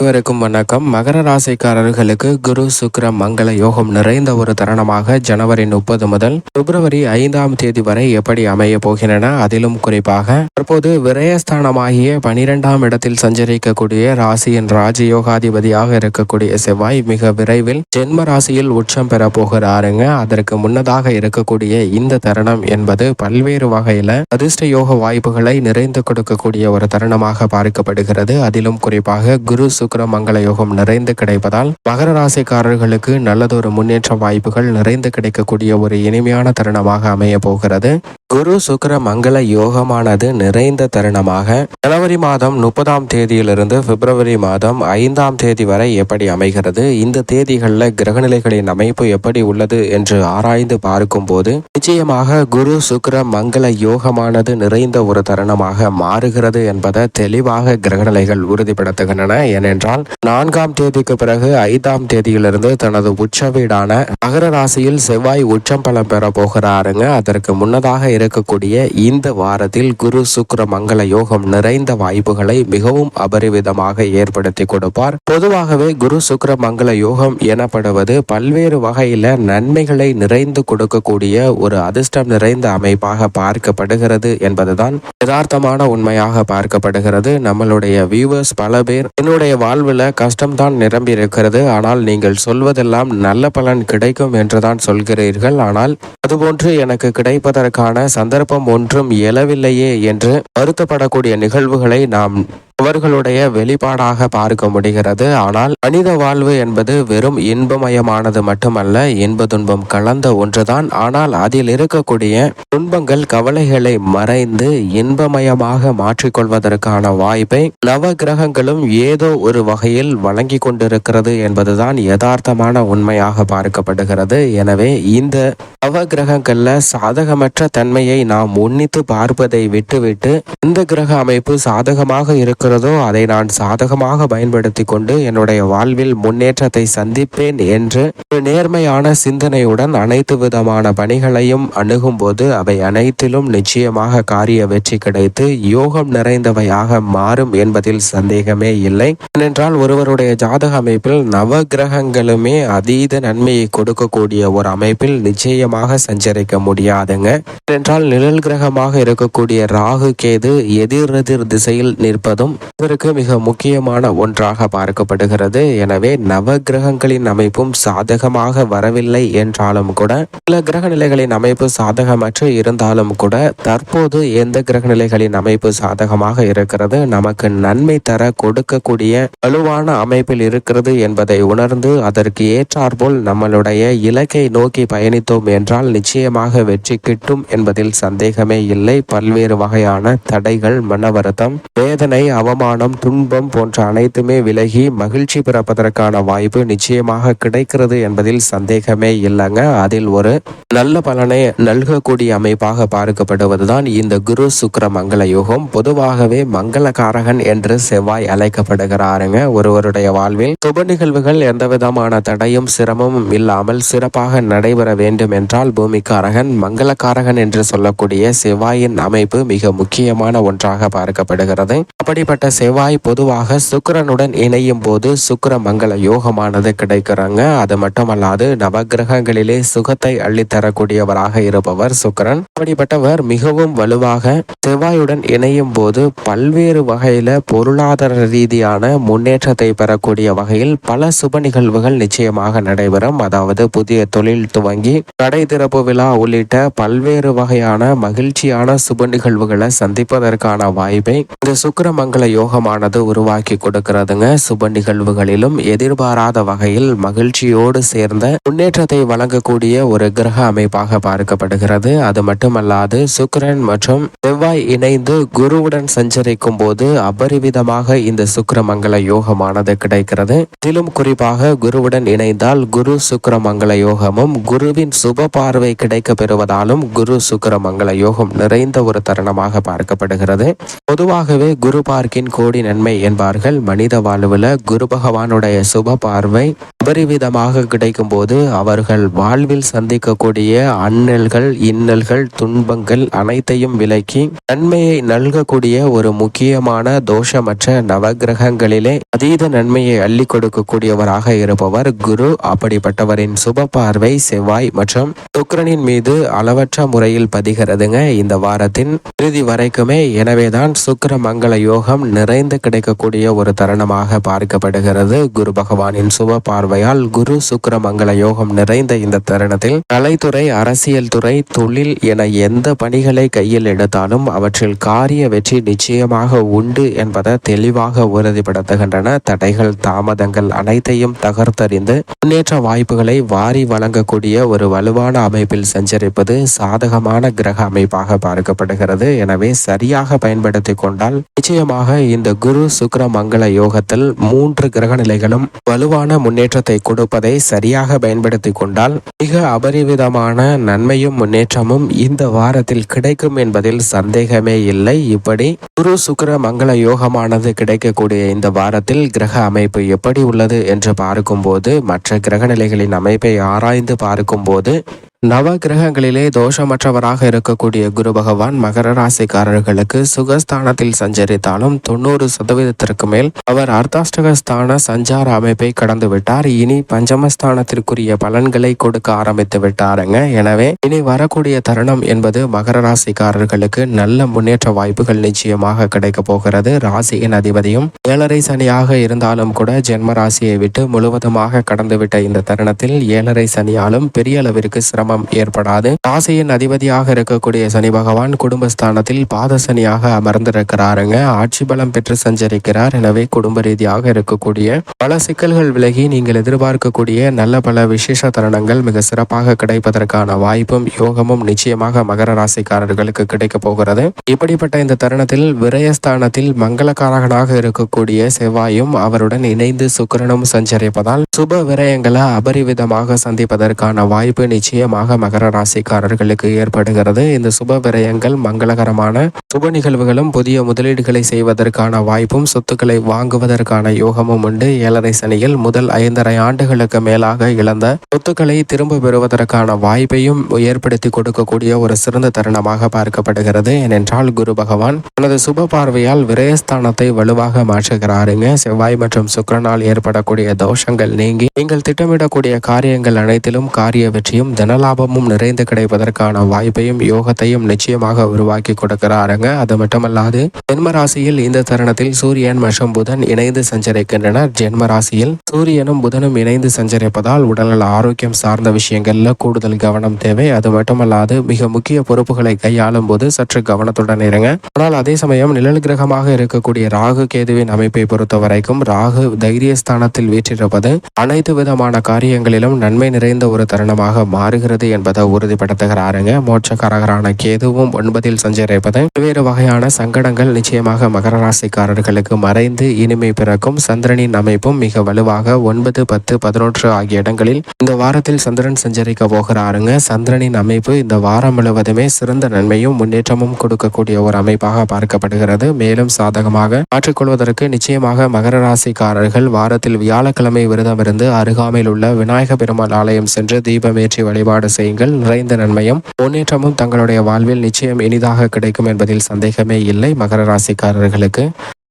அனைவருக்கும் வணக்கம். மகர ராசிக்காரர்களுக்கு குரு சுக்கர மங்கள யோகம் நிறைந்த ஒரு தருணமாக ஜனவரி முப்பது முதல் பிப்ரவரி ஐந்தாம் தேதி வரை எப்படி அமைய போகின்றன அதிலும் குறிப்பாக தற்போது விரயஸ்தானமாகிய பனிரெண்டாம் இடத்தில் சஞ்சரிக்கக்கூடிய ராசியின் ராஜயோகாதிபதியாக இருக்கக்கூடிய செவ்வாய் மிக விரைவில் ஜென்ம ராசியில் உச்சம் பெற போகிறாருங்க. அதற்கு முன்னதாக இருக்கக்கூடிய இந்த தருணம் என்பது பல்வேறு வகையில அதிர்ஷ்ட யோக வாய்ப்புகளை நிறைந்து கொடுக்கக்கூடிய ஒரு தருணமாக பார்க்கப்படுகிறது. அதிலும் குறிப்பாக குரு சுக்கர மங்கள யோகம் நிறைந்து கிடைப்பதால் மகர ராசிக்காரர்களுக்கு நல்லதொரு முன்னேற்ற வாய்ப்புகள் நிறைந்து கிடைக்கக்கூடிய ஒரு இனிமையான தருணமாக அமைய போகிறது. குரு சுக்கர மங்கள யோகமானது நிறைந்த தருணமாக ஜனவரி மாதம் முப்பதாம் தேதியிலிருந்து பிப்ரவரி மாதம் ஐந்தாம் தேதி வரை எப்படி அமைகிறது? இந்த தேதிகளில் கிரகநிலைகளின் அமைப்பு எப்படி உள்ளது என்று ஆராய்ந்து பார்க்கும்போது நிச்சயமாக குரு சுக்கிர மங்கள யோகமானது நிறைந்த ஒரு தருணமாக மாறுகிறது என்பதை தெளிவாக கிரகநிலைகள் உறுதிப்படுத்துகின்றன. ஏனென்றால் நான்காம் தேதிக்கு பிறகு ஐந்தாம் தேதியிலிருந்து தனது உச்ச வீடான மகர ராசியில் செவ்வாய் உச்சம் பலம் பெற போகிறாருங்க. அதற்கு முன்னதாக இருக்கக்கூடிய இந்த வாரத்தில் குரு சுக்கர மங்கள யோகம் நிறைந்த வாய்ப்புகளை மிகவும் அபரிவிதமாக ஏற்படுத்தி கொடுப்பார். பொதுவாகவே குரு சுக்கர மங்கள யோகம் எனப்படுவது பல்வேறு வகையில நன்மைகளை நிறைந்து கொடுக்கக்கூடிய ஒரு அதிர்ஷ்டம் நிறைந்த அமைப்பாக பார்க்கப்படுகிறது என்பதுதான் யதார்த்தமான உண்மையாக பார்க்கப்படுகிறது. நம்மளுடைய வியூவர்ஸ் பல பேர் என்னுடைய வாழ்வில் கஷ்டம்தான் நிரம்பி இருக்கிறது ஆனால் நீங்கள் சொல்வதெல்லாம் நல்ல பலன் கிடைக்கும் என்றுதான் சொல்கிறீர்கள். ஆனால் அதுபோன்று எனக்கு கிடைப்பதற்கான சந்தர்ப்பம் ஒன்றும் இயலவில்லையே என்று வருத்தப்படக்கூடிய நிகழ்வுகளை நாம் அவர்களுடைய வெளிப்பாடாக பார்க்க முடிகிறது. ஆனால் மனித வாழ்வு என்பது வெறும் இன்பமயமானது மட்டுமல்ல இன்ப துன்பம் கலந்த ஒன்றுதான். ஆனால் அதில் இருக்கக்கூடிய துன்பங்கள் கவலைகளை மறைந்து இன்பமயமாக மாற்றிக்கொள்வதற்கான வாய்ப்பை நவ கிரகங்களும் ஏதோ ஒரு வகையில் வழங்கி கொண்டிருக்கிறது என்பதுதான் யதார்த்தமான உண்மையாக பார்க்கப்படுகிறது. எனவே இந்த நவ கிரகங்கள்ல சாதகமற்ற தன்மையை நாம் உன்னித்து பார்ப்பதை விட்டுவிட்டு இந்த கிரக அமைப்பு சாதகமாக இருக்க இருக்கிறதோ அதை நான் சாதகமாக பயன்படுத்தி கொண்டு என்னுடைய வாழ்வில் முன்னேற்றத்தை சந்திப்பேன் என்று ஒரு நேர்மையான சிந்தனையுடன் அனைத்து விதமான பணிகளையும் அணுகும்போது அவை அனைத்திலும் நிச்சயமாக காரிய வெற்றி கிடைத்து யோகம் நிறைந்தவையாக மாறும் என்பதில் சந்தேகமே இல்லை. ஏனென்றால் ஒருவருடைய ஜாதக அமைப்பில் நவ கிரகங்களுமே அதீத நன்மையை கொடுக்கக்கூடிய ஒரு அமைப்பில் நிச்சயமாக சஞ்சரிக்க முடியாதுங்க. ஏனென்றால் நிழல் கிரகமாக இருக்கக்கூடிய ராகு கேது எதிரெதிர் திசையில் நிற்பதும் இதற்கு மிக முக்கியமான ஒன்றாக பார்க்கப்படுகிறது. எனவே நவ கிரகங்களின் அமைப்பும் சாதகமாக வரவில்லை என்றாலும் கூட சில கிரக நிலைகளின் அமைப்பு சாதகமற்று இருந்தாலும் கூட தற்போது எந்த கிரக நிலைகளின் அமைப்பு சாதகமாக இருக்கிறது நமக்கு நன்மை தர கொடுக்கக்கூடிய வலுவான அமைப்பில் இருக்கிறது என்பதை உணர்ந்து அதற்கு ஏற்றாற்போல் நம்மளுடைய இலக்கை நோக்கி பயணித்தோம் என்றால் நிச்சயமாக வெற்றி கிட்டும் என்பதில் சந்தேகமே இல்லை. பல்வேறு வகையான தடைகள் மன வருத்தம் வேதனை அவ அவமானம் துன்பம் போன்ற அனைத்துமே விலகி மகிழ்ச்சி பிறப்பதற்கான வாய்ப்பு நிச்சயமாக கிடைக்கிறது என்பதில் சந்தேகமே இல்லைங்க. அதில் ஒரு நல்ல பலனை நல்கக்கூடிய அமைப்பாக பார்க்கப்படுவதுதான் இந்த குரு சுக்கர மங்கள யோகம். பொதுவாகவே மங்களகாரகன் என்று செவ்வாய் அழைக்கப்படுகிறாருங்க. ஒருவருடைய வாழ்வில் சுப நிகழ்வுகள் எந்த விதமான தடையும் சிரமமும் இல்லாமல் சிறப்பாக நடைபெற வேண்டும் என்றால் பூமிக்காரகன் மங்களகாரகன் என்று சொல்லக்கூடிய செவ்வாயின் அமைப்பு மிக முக்கியமான ஒன்றாக பார்க்கப்படுகிறது. அப்படி அப்படிப்பட்ட செவ்வாய் பொதுவாக சுக்கரனுடன் இணையும் போது சுக்கர மங்கள யோகமானது கிடைக்கிறாங்க. அது மட்டுமல்லாது நவகிரகங்களிலே சுகத்தை அள்ளித்தரக்கூடியவராக இருப்பவர் சுக்கரன். அப்படிப்பட்டவர் மிகவும் வலுவாக செவ்வாயுடன் இணையும் போது பல்வேறு வகையில பொருளாதார ரீதியான முன்னேற்றத்தை பெறக்கூடிய வகையில் பல சுப நிகழ்வுகள் நிச்சயமாக நடைபெறும். அதாவது புதிய தொழில் துவங்கி கடை திறப்பு விழா உள்ளிட்ட பல்வேறு வகையான மகிழ்ச்சியான சுப நிகழ்வுகளை சந்திப்பதற்கான வாய்ப்பை இந்த சுக்கரமங்கல மங்கள யோகமானது உருவாக்கி கொடுக்கிறதுங்க. சுப நிகழ்வுகளிலும் எதிர்பாராத வகையில் மகிழ்ச்சியோடு சேர்ந்த முன்னேற்றத்தை வழங்கக்கூடிய ஒரு கிரக அமைப்பாக பார்க்கப்படுகிறது. அது மட்டுமல்லாது சுக்கரன் மற்றும் செவ்வாய் இணைந்து குருவுடன் சஞ்சரிக்கும் போது அபரிவிதமாக இந்த சுக்கர மங்கள யோகமானது கிடைக்கிறது. இதிலும் குறிப்பாக குருவுடன் இணைந்தால் குரு சுக்கர மங்கள யோகமும் குருவின் சுப பார்வை கிடைக்க பெறுவதாலும் குரு சுக்கர மங்கள யோகம் நிறைந்த ஒரு தருணமாக பார்க்கப்படுகிறது. பொதுவாகவே குரு பார்க்க பார்க்கின் கோடி நன்மை என்பார்கள். மனித வாழ்வில் குரு பகவானுடைய சுப பார்வை உபரிவிதமாக கிடைக்கும் போது அவர்கள் வாழ்வில் சந்திக்கக்கூடிய அண்ணல்கள் இன்னல்கள் துன்பங்கள் அனைத்தையும் விலக்கி நன்மையை நல்கக்கூடிய ஒரு முக்கியமான தோஷமற்ற நவகிரகங்களிலே அதீத நன்மையை அள்ளி கொடுக்கக்கூடியவராக இருப்பவர் குரு. அப்படிப்பட்டவரின் சுப பார்வை செவ்வாய் மற்றும் சுக்கரனின் மீது அளவற்ற முறையில் பதிகிறதுங்க. இந்த வாரத்தின் இறுதி வரைக்குமே. எனவேதான் சுக்கர மங்கள யோகம் நிறைந்து கிடைக்கக்கூடிய ஒரு தருணமாக பார்க்கப்படுகிறது. குரு பகவானின் சுப பார்வையால் குரு சுக்கர மங்கள யோகம் நிறைந்த இந்த தருணத்தில் கலைத்துறை அரசியல் துறை தொழில் என எந்த பணிகளை கையில் எடுத்தாலும் அவற்றில் காரிய வெற்றி நிச்சயமாக உண்டு என்பதை தெளிவாக உறுதிப்படுத்துகின்றன. தடைகள் தாமதங்கள் அனைத்தையும் தகர்த்தறிந்து முன்னேற்ற வாய்ப்புகளை வாரி வழங்கக்கூடிய ஒரு வலுவான அமைப்பில் சஞ்சரிப்பது சாதகமான கிரக அமைப்பாக பார்க்கப்படுகிறது. எனவே சரியாக பயன்படுத்தி கொண்டால் நிச்சயமாக இந்த குரு சுக்கர மங்கள யோகத்தில் மூன்று கிரக நிலைகளும் வலுவான முன்னேற்றத்தை கொடுப்பதை சரியாக பயன்படுத்தி கொண்டால் மிக அபரிவிதமான நன்மையும் முன்னேற்றமும் இந்த வாரத்தில் கிடைக்கும் என்பதில் சந்தேகமே இல்லை. இப்படி குரு சுக்கர மங்கள யோகமானது கிடைக்கக்கூடிய இந்த வாரத்தில் கிரக அமைப்பு எப்படி உள்ளது என்று பார்க்கும்போது மற்ற கிரக நிலைகளின் அமைப்பை ஆராய்ந்து பார்க்கும்போது நவ கிரகங்களிலே தோஷமற்றவராக இருக்கக்கூடிய குரு பகவான் மகர ராசிக்காரர்களுக்கு சுகஸ்தானத்தில் சஞ்சரித்தாலும் தொண்ணூறு சதவீதத்திற்கு மேல் அவர் அர்த்தாஷ்டகஸ்தான சஞ்சார அமைப்பை கடந்து விட்டார் இனி பஞ்சமஸ்தானத்திற்குரிய பலன்களை கொடுக்க ஆரம்பித்து விட்டாருங்க. எனவே இனி வரக்கூடிய தருணம் என்பது மகர ராசிக்காரர்களுக்கு நல்ல முன்னேற்ற வாய்ப்புகள் நிச்சயமாக கிடைக்க போகிறது. ராசியின் அதிபதியும் ஏழரை சனியாக இருந்தாலும் கூட ஜென்ம ராசியை விட்டு முழுவதுமாக கடந்துவிட்ட இந்த தருணத்தில் ஏழரை சனியாலும் பெரிய அளவிற்கு சிரமம் ஏற்படாது. ராசியின் அதிபதியாக இருக்கக்கூடிய சனி பகவான் குடும்பஸ்தானத்தில் பாதசனியாக அமர்ந்திருக்கிறாருங்க. ஆட்சி பலம் பெற்று சஞ்சரிக்கிறார். எனவே குடும்ப ரீதியாக இருக்கக்கூடிய பல சிக்கல்கள் விலகி நீங்கள் எதிர்பார்க்கக்கூடிய நல்ல பல விசேஷ தருணங்கள் மிக சிறப்பாக கிடைப்பதற்கான வாய்ப்பும் யோகமும் நிச்சயமாக மகர ராசிக்காரர்களுக்கு கிடைக்க போகிறது. இப்படிப்பட்ட இந்த தருணத்தில் விரயஸ்தானத்தில் மங்களகாரகனாக இருக்கக்கூடிய செவ்வாயும் அவருடன் இணைந்து சுக்கிரனும் சஞ்சரிப்பதால் சுப விரயங்களை அபரிவிதமாக சந்திப்பதற்கான வாய்ப்பு நிச்சயமாக மகர ராசிக்காரர்களுக்கு ஏற்படுகிறது. இந்த சுப விரயங்கள் மங்களகரமான சுப நிகழ்வுகளும் புதிய முதலீடுகளை செய்வதற்கான வாய்ப்பும் சொத்துக்களை வாங்குவதற்கான யோகமும் உண்டு. ஏழரை சனியில் முதல் ஐந்தரை ஆண்டுகளுக்கு மேலாக இழந்த சொத்துக்களை திரும்ப பெறுவதற்கான வாய்ப்பையும் ஏற்படுத்தி கொடுக்கக்கூடிய ஒரு சிறந்த தருணமாக பார்க்கப்படுகிறது. ஏனென்றால் குரு பகவான் தனது சுப பார்வையால் விரயஸ்தானத்தை வலுவாக மாற்றுகிறாருங்க. செவ்வாய் மற்றும் சுக்கிரனால் ஏற்படக்கூடிய தோஷங்கள் நீங்கி நீங்கள் திட்டமிடக்கூடிய காரியங்கள் அனைத்திலும் காரிய வெற்றியும் லாபமும் நிறைந்து கிடைப்பதற்கான வாய்ப்பையும் யோகத்தையும் நிச்சயமாக உருவாக்கி கொடுக்கிறாருங்க. அது மட்டுமல்லாது ஜென்மராசியில் இந்த தருணத்தில் சூரியன் மற்றும் புதன் இணைந்து சஞ்சரிக்கின்றனர். ஜென்மராசியில் சூரியனும் புதனும் இணைந்து சஞ்சரிப்பதால் உடல்நல ஆரோக்கியம் சார்ந்த விஷயங்கள்ல கூடுதல் கவனம் தேவை. அது மட்டுமல்லாது மிக முக்கிய பொறுப்புகளை கையாளும் போது சற்று கவனத்துடன் இருங்க. ஆனால் அதே சமயம் நிழல் கிரகமாக இருக்கக்கூடிய ராகு கேதுவின் அமைப்பை பொறுத்த வரைக்கும் ராகு தைரிய ஸ்தானத்தில் வீற்றிருப்பது அனைத்து விதமான காரியங்களிலும் நன்மை நிறைந்த ஒரு தருணமாக மாறுகிறது. என்பதை உறுதிப்படுத்துகிறாருங்க. மோட்சக்காரகரான கேதுவும் ஒன்பதில் சஞ்சரிப்பது. பல்வேறு வகையான சங்கடங்கள் நிச்சயமாக மகர ராசிக்காரர்களுக்கு மறைந்து இனிமை பிறக்கும். சந்திரனின் அமைப்பும் மிக வலுவாக ஒன்பது பத்து பதினொன்று ஆகிய இடங்களில் இந்த வாரத்தில் சந்திரன் சஞ்சரிக்க போகிறாருங்க. சந்திரனின் அமைப்பு இந்த வாரம் முழுவதுமே சிறந்த நன்மையும் முன்னேற்றமும் கொடுக்கக்கூடிய ஒரு அமைப்பாக பார்க்கப்படுகிறது. மேலும் சாதகமாக மாற்றிக்கொள்வதற்கு நிச்சயமாக மகர ராசிக்காரர்கள் வாரத்தில் வியாழக்கிழமை விரதம் இருந்து அருகாமையில் உள்ள விநாயக பெருமாள் ஆலயம் சென்று தீபமேற்றி வழிபாடு செய்யுங்கள். நிறைந்த நன்மையும் முன்னேற்றமும் தங்களுடைய வாழ்வில் நிச்சயம் இனிதாக கிடைக்கும் என்பதில் சந்தேகமே இல்லை. மகர ராசிக்காரர்களுக்கு